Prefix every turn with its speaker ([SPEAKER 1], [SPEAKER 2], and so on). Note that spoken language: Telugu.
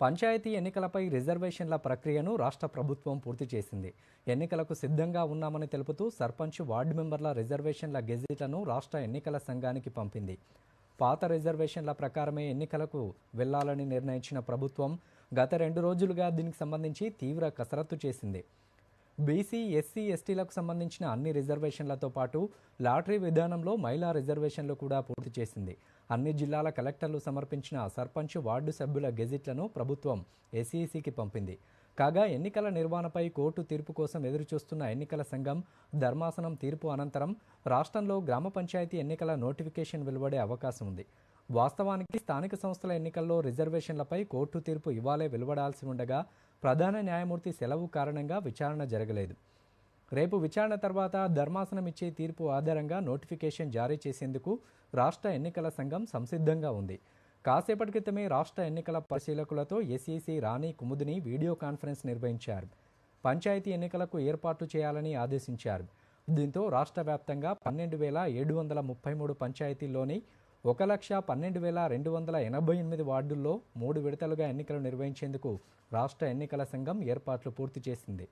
[SPEAKER 1] పంచాయతీ ఎన్నికలపై రిజర్వేషన్ల ప్రక్రియను రాష్ట్ర ప్రభుత్వం పూర్తి చేసింది. ఎన్నికలకు సిద్ధంగా ఉన్నామని తెలుపుతూ సర్పంచ్ వార్డు మెంబర్ల రిజర్వేషన్ల గెజిట్లను రాష్ట్ర ఎన్నికల సంఘానికి పంపింది. పాత రిజర్వేషన్ల ప్రకారమే ఎన్నికలకు వెళ్ళాలని నిర్ణయించిన ప్రభుత్వం గత రెండు రోజులుగా దీనికి సంబంధించి తీవ్ర కసరత్తు చేసింది. బీసీ ఎస్సీ ఎస్టీలకు సంబంధించిన అన్ని రిజర్వేషన్లతో పాటు లాటరీ విధానంలో మహిళా రిజర్వేషన్లు కూడా పూర్తి చేసింది. అన్ని జిల్లాల కలెక్టర్లు సమర్పించిన సర్పంచ్ వార్డు సభ్యుల గెజిట్లను ప్రభుత్వం ఎస్ఈసికి పంపింది. కాగా ఎన్నికల నిర్వహణపై కోర్టు తీర్పు కోసం ఎదురుచూస్తున్న ఎన్నికల సంఘం ధర్మాసనం తీర్పు అనంతరం రాష్ట్రంలో గ్రామ పంచాయతీ ఎన్నికల నోటిఫికేషన్ వెలువడే అవకాశం ఉంది. వాస్తవానికి స్థానిక సంస్థల ఎన్నికల్లో రిజర్వేషన్లపై కోర్టు తీర్పు ఇవాళే వెలువడాల్సి ఉండగా ప్రధాన న్యాయమూర్తి సెలవు కారణంగా విచారణ జరగలేదు. రేపు విచారణ తర్వాత ధర్మాసనం ఇచ్చే తీర్పు ఆధారంగా నోటిఫికేషన్ జారీ చేసేందుకు రాష్ట్ర ఎన్నికల సంఘం సంసిద్ధంగా ఉంది. కాసేపటి క్రితమే రాష్ట్ర ఎన్నికల పరిశీలకులతో SEC Rani Kumudini video conference నిర్వహించారు. పంచాయతీ ఎన్నికలకు ఏర్పాట్లు చేయాలని ఆదేశించారు. దీంతో రాష్ట్ర వ్యాప్తంగా పన్నెండు వేల ఏడు వందల ముప్పై మూడు పంచాయతీల్లోని ఒక లక్ష పన్నెండు వేల రెండు వందల ఎనభై ఎనిమిది వార్డుల్లో మూడు విడతలుగా ఎన్నికలు నిర్వహించేందుకు రాష్ట్ర ఎన్నికల సంఘం ఏర్పాట్లు పూర్తి చేసింది.